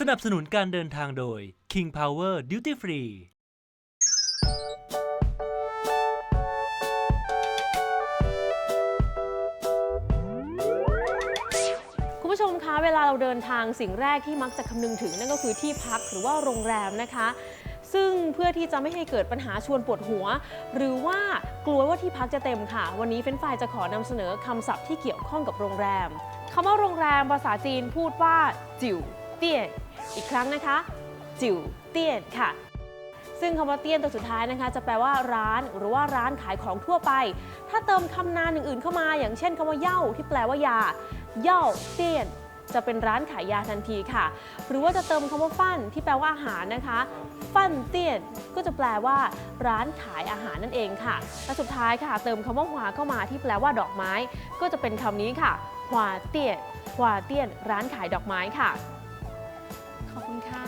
สนับสนุนการเดินทางโดย King Power Duty Free คุณผู้ชมคะ เวลาเราเดินทางสิ่งแรกที่มักจะคำนึงถึงนั่นก็คือที่พักหรือว่าโรงแรมนะคะ ซึ่งเพื่อที่จะไม่ให้เกิดปัญหาชวนปวดหัว หรือว่ากลัวว่าที่พักจะเต็มค่ะ วันนี้เฟ้นไฟจะขอนำเสนอคำศัพท์ที่เกี่ยวข้องกับโรงแรม คำว่าโรงแรมภาษาจีนพูดว่า จิวเตี้ยน อีกครั้งนะคะ จิวเตี้ยนค่ะ ซึ่งคำว่าเตี้ยนตัวสุดท้ายนะคะ จะแปลว่าร้านหรือว่าร้านขายของทั่วไป ถ้าเติมคำนามอย่างอื่นเข้ามา อย่างเช่นคำว่าเย้าที่แปลว่ายา เย้าเตี้ยนจะเป็นร้านขายยาทันทีค่ะ หรือว่าจะเติมคำว่าฟั่นที่แปลว่าอาหารนะคะฟั่นเตี้ยนก็จะแปลว่า ร้านขายอาหารนั่นเองค่ะ และสุดท้ายค่ะ เติมคำว่าหวาเข้ามาที่แปลว่าดอกไม้ ก็จะเป็นคำนี้ค่ะ หวาเตี้ยหวาเตี้ยร้านขายดอกไม้ค่ะ ขอบคุณค่ะ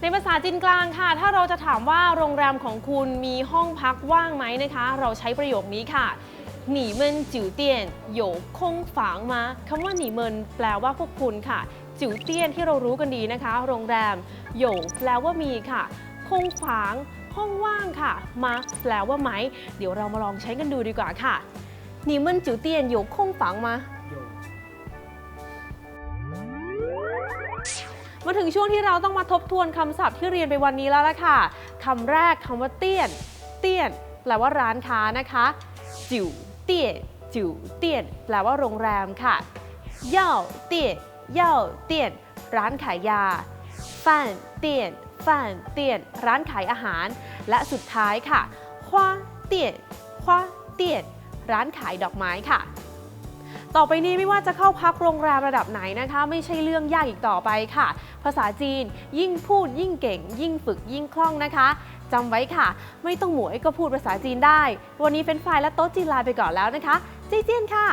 ในภาษาจีนกลางค่ะ ถ้าเราจะถามว่าโรงแรมของคุณมีห้องพักว่างไหมนะคะ เราใช้ประโยคนี้ค่ะหนีเมินจิ๋วเตี้ยนโยคงฝางมาคำว่าหนีเมินแปลว่าพวกคุณค่ะ จิ๋วเตี้ยนที่เรารู้กันดีนะคะ โรงแรมโยแปลว่ามีค่ะ คงฝางห้องว่างค่ะ มาแปลว่าไหม เดี๋ยวเรามาลองใช้กันดูดีกว่าค่ะหนีเมินจิ๋วเตียน有空房吗มาถึงช่วงที่เราต้องมาทบทวนคำศัพท์ที่เรียนไปวันนี้แล้วล่ะค่ะคำแรกคำว่าเตี้ยน เตี้ยน แปลว่าร้านค้านะคะ จิ๋วเตี้ยน จิ๋วเตี้ยน แปลว่าโรงแรมค่ะเย่าเตี้ยนเย่าเตี้ยน ร้านขายยาฟ่านเตี้ยน ฟ่านเตี้ยน ร้านขายอาหาร และสุดท้ายค่ะฮวาเตี้ยนฮวาเตี้ยน ร้านขายดอกไม้ค่ะต่อไปนี้ไม่ว่าจะเข้าพักโรงแรมระดับไหนนะคะ ไม่ใช่เรื่องยากอีกต่อไปค่ะ ภาษาจีน ยิ่งพูดยิ่งเก่ง ยิ่งฝึกยิ่งคล่องนะคะจำไว้ค่ะ ไม่ต้องหมวยก็พูดภาษาจีนได้ วันนี้เฟรนช์ฟรายและโต๊ะจีนลาไปก่อนแล้วนะคะ จีเจียนค่ะ